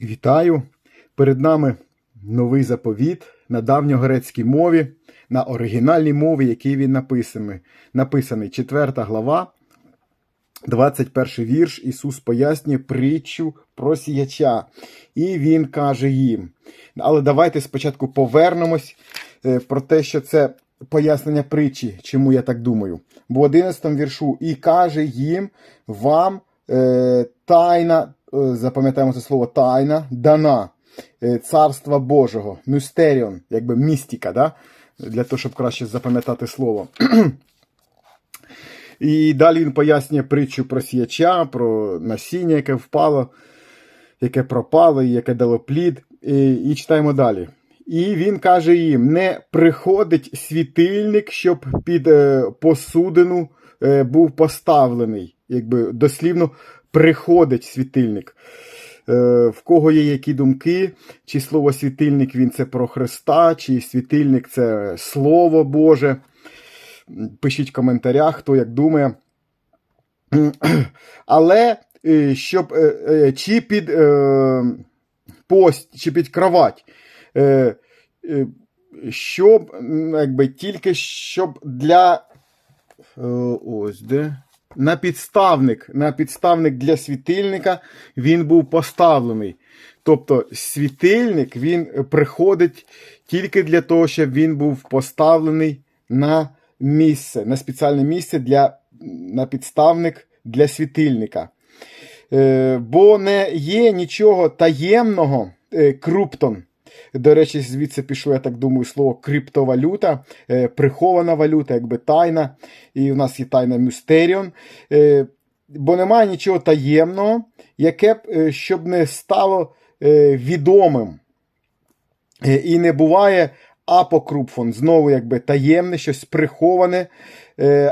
Вітаю! Перед нами новий заповіт на давньогрецькій мові, на оригінальній мові, який він написаний. Написаний 4 глава, 21 вірш. Ісус пояснює притчу про сіяча. І Він каже їм. Але давайте спочатку повернемось е, про те, що це пояснення притчі, чому я так думаю. Бо в 11 віршу і каже їм вам е, тайна, запам'ятаємо це слово тайна, дана е, царства Божого, мюстеріон, якби містика, да? для того, щоб краще запам'ятати слово. І далі він пояснює притчу про сіяча, про насіння, яке впало, яке пропало, і яке дало плід. І, і читаємо далі. І він каже їм: не приходить світильник, щоб під е, посудину е, був поставлений. Якби дослівно приходить світильник. Е, в кого є які думки, чи слово світильник він це про Христа, чи світильник це Слово Боже. Пишіть в коментарях, хто як думає. Але е, щоб е, чи під пост, чи під кровать, щоб якби тільки щоб для ось де. На підставник, на підставник для світильника він був поставлений. Тобто світильник він приходить тільки для того, щоб він був поставлений на місце, на спеціальне місце для, на підставник для світильника. Е, бо не є нічого таємного е, круптон. До речі, звідси пішло, я так думаю, слово криптовалюта, е, прихована валюта, якби тайна. І в нас є тайна Мюстеріон. Бо немає нічого таємного, яке б е, щоб не стало е, відомим. І не буває апокрупфон, знову якби таємне, щось приховане,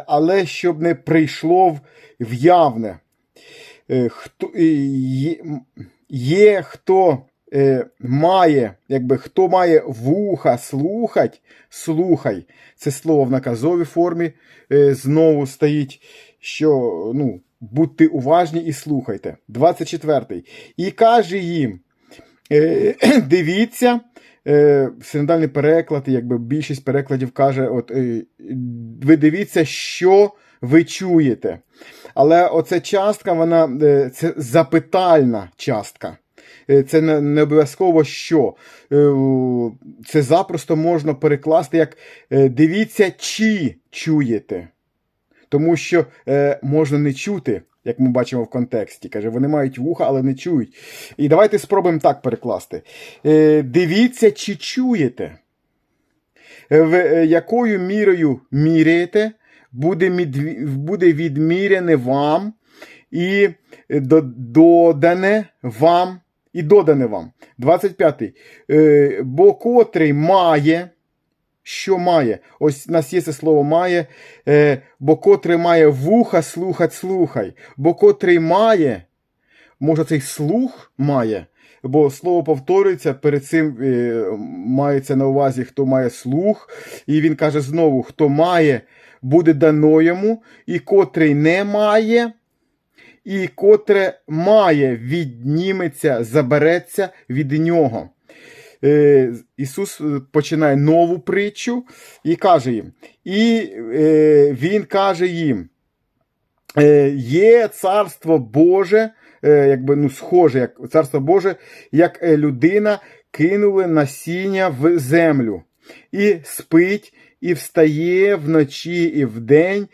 але щоб не прийшло в- явне. Хто, є хто е, має, якби хто має вуха слухать, слухай. Це слово в наказовій формі е, знову стоїть, що ну, будьте уважні і слухайте. 24. І каже їм: е, дивіться. Е, синодальний переклад, якби більшість перекладів каже: от, е, ви дивіться, що ви чуєте. Але оця частка, вона е, це запитальна частка. Е, Це не, обов'язково що. Е, Це запросто можна перекласти як е, дивіться, чи чуєте. Тому що можна не чути, як ми бачимо в контексті. Каже, вони мають вуха, але не чують. І давайте спробуємо так перекласти. Дивіться, чи чуєте. В якою мірою міряєте, буде, відміряне вам і додане вам. І додане вам. 25. Е, бо котрий має, що має? Ось у нас є це слово має, е, бо котрий має вуха, слухать, слухай. Бо котрий має, може цей слух має, бо слово повторюється, перед цим е, мається на увазі, хто має слух, і він каже знову: хто має, буде дано йому, і котрий не має, і котре має, відніметься, забереться від нього. Е, Ісус е, починає нову притчу і каже їм. І е, Він каже їм: є царство Боже, якби ну, схоже, як царство Боже, як людина кинули насіння в землю, і спить, і встає вночі і вдень,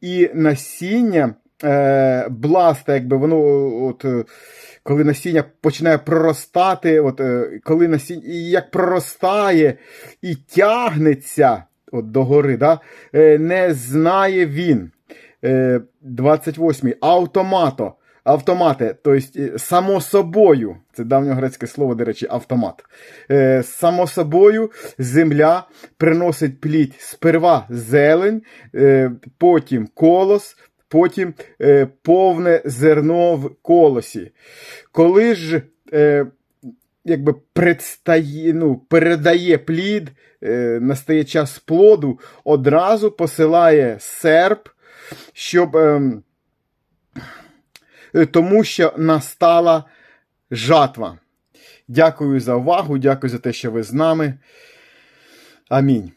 і насіння е, бласта, якби воно от. е, Коли насіння починає проростати, от, е, коли насіння як проростає і тягнеться от, до гори, да, е, не знає він. Е, 28. Автомато. Автомати, тобто само собою, це давньогрецьке слово, до речі, автомат. Само собою земля приносить плід сперва зелень, потім колос, потім е, повне зерно в колосі. Коли ж е, якби предстає, ну, передає плід, е, настає час плоду, одразу посилає серп, щоб. ем, е, тому що настала жатва. Дякую за увагу, дякую за те, що ви з нами. Амінь.